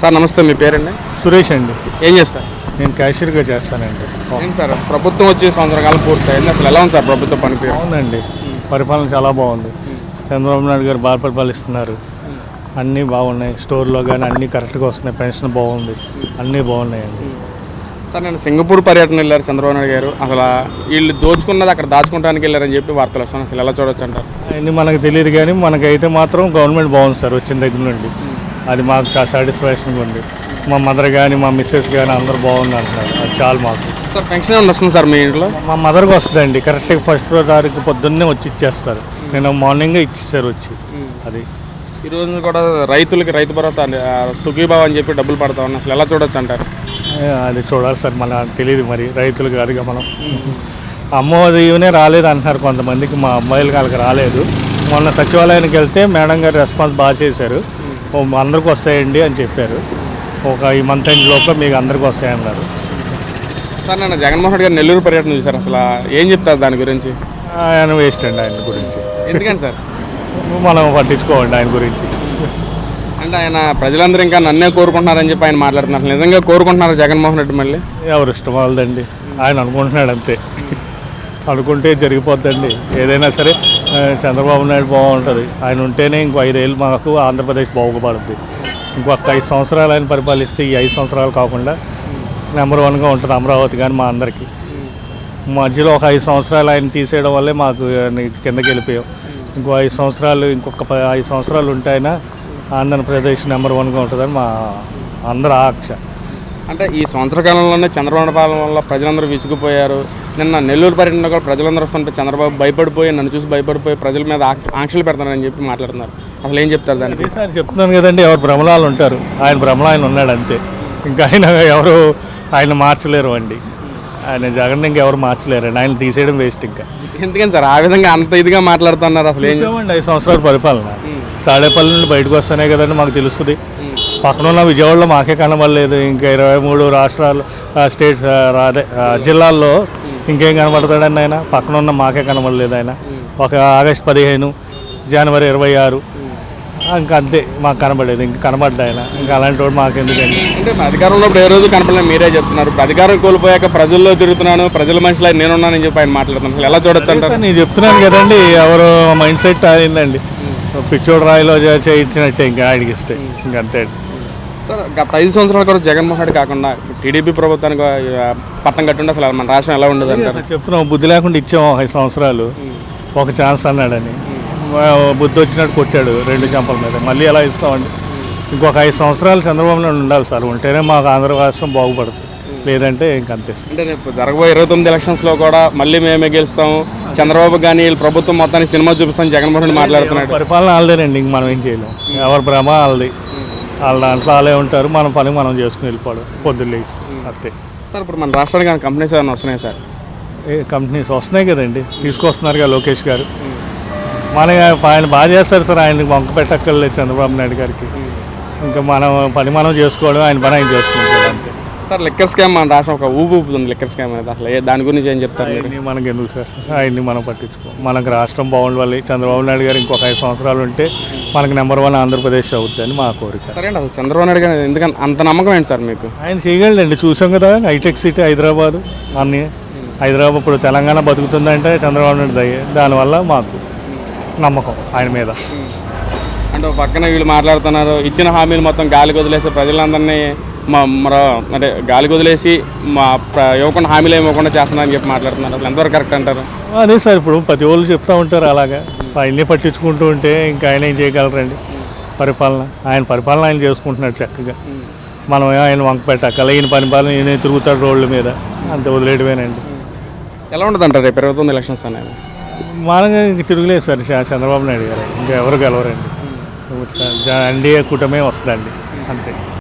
Sir నమస్తే మీ పేరండి? సురేష్ అండి. ఏం చేస్తారు? నేను క్యాషియర్గా చేస్తానండి. సార్ ప్రభుత్వం వచ్చి సంవత్సర కాలం పూర్తయింది. అసలు ఎలా ఉంది సార్ ప్రభుత్వ పనితీరు? బాగుందండి. పరిపాలన చాలా బాగుంది. చంద్రబాబు నాయుడు గారు బాగా పరిపాలిస్తున్నారు. అన్నీ బాగున్నాయి. స్టోర్లో కానీ అన్నీ కరెక్ట్గా వస్తున్నాయి. పెన్షన్ బాగుంది. అన్నీ బాగున్నాయండి. సార్ నేను సింగపూర్ పర్యటన వెళ్ళారు చంద్రబాబు నాయుడు గారు. అసలు వీళ్ళు దోచుకున్నది అక్కడ దాచుకోవడానికి వెళ్ళారని చెప్పి వార్తలు వస్తున్నాయి. అసలు ఎలా చూడొచ్చు అంటారు? అవన్నీ మనకు తెలియదు కానీ మనకైతే మాత్రం గవర్నమెంట్ బాగుంది సార్ వచ్చిన దగ్గర నుండి. అది మాకు చాలా సాటిస్ఫాక్షన్గా ఉంది. మా మదర్ కానీ మా మిస్సెస్ కానీ అందరూ బాగుంది అంటున్నారు అది చాలు మాకు. సార్ పెన్షన్ ఏమైనా వస్తుంది సార్ మీ ఇంట్లో? మా మదర్కి వస్తుందండి. కరెక్ట్గా ఫస్ట్ తారీఖు పొద్దున్నే వచ్చి ఇచ్చేస్తారు. నేను మార్నింగే ఇచ్చేస్తారు వచ్చి. అది. ఈ రోజు కూడా రైతులకి రైతు భరోసా సుఖీభావ్ అని చెప్పి డబ్బులు పడతా ఉన్నాయి అసలు ఎలా చూడొచ్చు అంటారు? అది చూడాలి సార్. మన తెలియదు మరి. రైతులు కాదుగా మనం. అమ్మో దీవెనే రాలేదు అంటున్నారు కొంతమందికి. మా అబ్బాయిలకి వాళ్ళకి రాలేదు. మొన్న సచివాలయానికి వెళ్తే మేడం గారు రెస్పాన్స్ బాగా చేశారు. అందరికి వస్తాయండి అని చెప్పారు. ఒక ఈ మంత్ ఎండ్ లోపల మీకు అందరికి వస్తాయన్నారు. సార్ నేను జగన్మోహన్ రెడ్డి గారు నెల్లూరు పర్యటన చూసారు అసలు. ఏం చెప్తారు దాని గురించి? ఆయన వేస్ట్ అండి ఆయన గురించి. ఎందుకని సార్? మనం పట్టించుకోండి ఆయన గురించి. అంటే ఆయన ప్రజలందరూ ఇంకా నన్నే కోరుకుంటున్నారని చెప్పి ఆయన మాట్లాడుతున్నారు. నిజంగా కోరుకుంటున్నారు జగన్మోహన్ రెడ్డి మళ్ళీ? ఎవరు ఇష్టం వాళ్ళదండి. ఆయన అనుకుంటున్నాడు అంతే. అనుకుంటే జరిగిపోద్దండి. ఏదైనా సరే చంద్రబాబు నాయుడు బాగుంటుంది. ఆయన ఉంటేనే ఇంకో ఐదేళ్ళు మాకు ఆంధ్రప్రదేశ్ బాగుపడుతుంది ఇంకొక ఐదు సంవత్సరాలు ఆయన పరిపాలిస్తే ఈ ఐదు సంవత్సరాలు కాకుండా నెంబర్ వన్గా ఉంటుంది అమరావతి కానీ మా అందరికీ. మధ్యలో ఒక ఐదు సంవత్సరాలు ఆయన తీసేయడం వల్లే మాకు కిందకి వెళ్ళిపోయాం. ఇంకో ఐదు సంవత్సరాలు ఇంకొక ఐదు సంవత్సరాలు ఉంటే ఆంధ్రప్రదేశ్ నెంబర్ వన్గా ఉంటుందని మా అందరి ఆక్ష అంటే ఈ సంవత్సర కాలంలోనే చంద్రబాబు పాలన వల్ల ప్రజలందరూ విసిగిపోయారు. నిన్న నెల్లూరు పర్యటన కూడా ప్రజలందరూ వస్తుంటే చంద్రబాబు భయపడిపోయి నన్ను చూసి భయపడిపోయి ప్రజల మీద ఆంక్ష- ఆంక్షలు పెడతానని చెప్పి మాట్లాడుతున్నారు. అసలు ఏం చెప్తారు దానికి? అదే సార్ చెప్తున్నాను కదండి ఎవరు భ్రమలాలు ఉంటారు. ఆయన భ్రమలో ఆయన ఉన్నాడు అంతే. ఇంకా ఆయన ఎవరు ఆయన మార్చలేరు అండి. ఆయన జగన్ ఇంకెవరు మార్చలేరండి ఆయన తీసేయడం వేస్ట్ ఇంకా. ఎందుకని సార్? ఆ విధంగా అంత ఇదిగా మాట్లాడుతున్నారు అసలు ఏం చూసామండి ఐదు సంవత్సరాల పరిపాలన. తాడేపల్లి నుండి బయటకు వస్తానే కదండి మాకు తెలుస్తుంది. పక్కన ఉన్న విజయవాడలో మాకే కనబడలేదు. ఇంకా ఇరవై మూడు రాష్ట్రాలు స్టేట్స్ అదే ఆ, జిల్లాల్లో ఇంకేం కనబడతాడండి ఆయన? పక్కన ఉన్న మాకే కనబడలేదు ఆయన. ఒక ఆగస్ట్ పదిహేను జనవరి ఇరవై ఆరు. ఇంకా అంతే మాకు కనబడలేదు. ఇంకా కనబడ్డా ఆయన. ఇంకా అలాంటి వాడు మాకు ఎందుకండి అంటే అధికారంలో ఏ రోజు కనపడలేదు మీరే చెప్తున్నారు. అధికారం కోల్పోయాక ప్రజల్లో తిరుగుతున్నాను ప్రజల మనుషులు నేనున్నానని చెప్పి ఆయన మాట్లాడుతున్నారు. అసలు ఎలా చూడొచ్చు అంటారు? నేను చెప్తున్నాను కదండి ఎవరు మైండ్ సెట్ అయిందండి పిచ్చోడు రాయిలో చేయించినట్టే ఇంకా ఆయనకి ఇస్తే ఇంకంతే అండి. సార్ గత ఐదు సంవత్సరాలు కూడా జగన్మోహన్ రెడ్డి కాకుండా టీడీపీ ప్రభుత్వానికి పట్టం కట్టుండే అసలు మన రాష్ట్రం ఎలా ఉండదు అంటారు? చెప్తున్నాం బుద్ధి లేకుండా ఇచ్చాము ఐదు సంవత్సరాలు. ఒక ఛాన్స్ అన్నాడని. బుద్ధి వచ్చినట్టు కొట్టాడు రెండు చెంపల మీద. మళ్ళీ ఎలా ఇస్తామండి? ఇంకొక ఐదు సంవత్సరాలు చంద్రబాబు నాయుడు ఉండాలి సార్. ఉంటేనే మాకు ఆంధ్ర రాష్ట్రం బాగుపడుతుంది. లేదంటే ఇంకంతే అంటే రేపు జరగబోయే ఇరవై తొమ్మిది ఎలక్షన్స్లో కూడా మళ్ళీ మేమే గెలుస్తాము. చంద్రబాబు కానీ వీళ్ళ ప్రభుత్వం మొత్తాన్ని సినిమా చూపిస్తాను జగన్మోహన్ రెడ్డి మాట్లాడుతున్నాడు. పరిపాలన వాళ్ళదేనండి ఇంక మనం ఏం చేయలేం. ఎవరి భ్రమ వాళ్ళది. వాళ్ళ దాంట్లో వాళ్ళే ఉంటారు. మన పని మనం చేసుకుని వెళ్ళిపోవడం. పొద్దున్న లేచి. అంతే. సార్ ఇప్పుడు మన రాష్ట్రానికి ఏమైనా కంపెనీస్ ఏమైనా వస్తున్నాయి సార్? ఏ కంపెనీస్ వస్తున్నాయి కదండి. తీసుకొస్తున్నారు కదా లోకేష్ గారు. మన ఆయన బాగా చేస్తారు సార్. ఆయన వంక పెట్టక్కర్లేదు చంద్రబాబు నాయుడు గారికి. ఇంకా మనం పని మనం చేసుకోవడం ఆయన పని ఆయన చేసుకుంటాడు అంతే. సార్ లిక్కర్ స్కామ్ మన రాష్ట్రం ఒక ఊపు ఊపుతుంది లిక్కర్ స్కామ్ అనేది అసలు. ఏ- దాని గురించి ఏం చెప్తారు మీరు? మనకి ఎందుకు సార్? ఆయన్ని మనం పట్టించుకో మనకు రాష్ట్రం బాగుండాలి. చంద్రబాబు నాయుడు గారు ఇంకొక ఐదు సంవత్సరాలు ఉంటే మనకి నెంబర్ వన్ ఆంధ్రప్రదేశ్ అవుతుందని మా కోరిక. సరే అండి అసలు చంద్రబాబు నాయుడు గారు ఎందుకంటే అంత నమ్మకం ఏంటి సార్ మీకు? ఆయన చేయగలండి చూసాం కదా హైటెక్ సిటీ హైదరాబాద్ అన్ని. హైదరాబాద్ ఇప్పుడు తెలంగాణ బతుకుతుందంటే చంద్రబాబు నాయుడు దయ. దానివల్ల మాకు నమ్మకం ఆయన మీద. అంటే పక్కన వీళ్ళు మాట్లాడుతున్నారు ఇచ్చిన హామీలు మొత్తం గాలికి వదిలేసి ప్రజలందరినీ మా మరో అంటే గాలికి వదిలేసి మా ప్ర- ఇవ్వకుండా హామీలు ఇవ్వకుండా చేస్తున్నారని చెప్పి మాట్లాడుతున్నారు. అసలు ఎంతవరకు కరెక్ట్ అంటారు? అదే సార్ ఇప్పుడు ప్రతి వాళ్ళు చెప్తూ ఉంటారు అలాగా. ఆయన్ని పట్టించుకుంటూ ఉంటే ఇంకా ఆయన ఏం చేయగలరండి? పరిపాలన. ఆయన పరిపాలన ఆయన చేసుకుంటున్నాడు చక్కగా. మనం ఆయన వంక పెట్టాకల ఈయన పరిపాలన ఈయన తిరుగుతాడు రోడ్ల మీద. అంత వదిలేయడమేనండి. ఎలా ఉంటుంది అంటారు రేపు ఇరవై తొమ్మిది ఎలక్షన్స్ అనేవి? మనం ఇంక తిరుగులేదు సార్ చంద్రబాబు నాయుడు గారు. ఇంకా ఎవరు గెలవరండి? ఎన్డీఏ కూటమే వస్తుందండి. అంతే.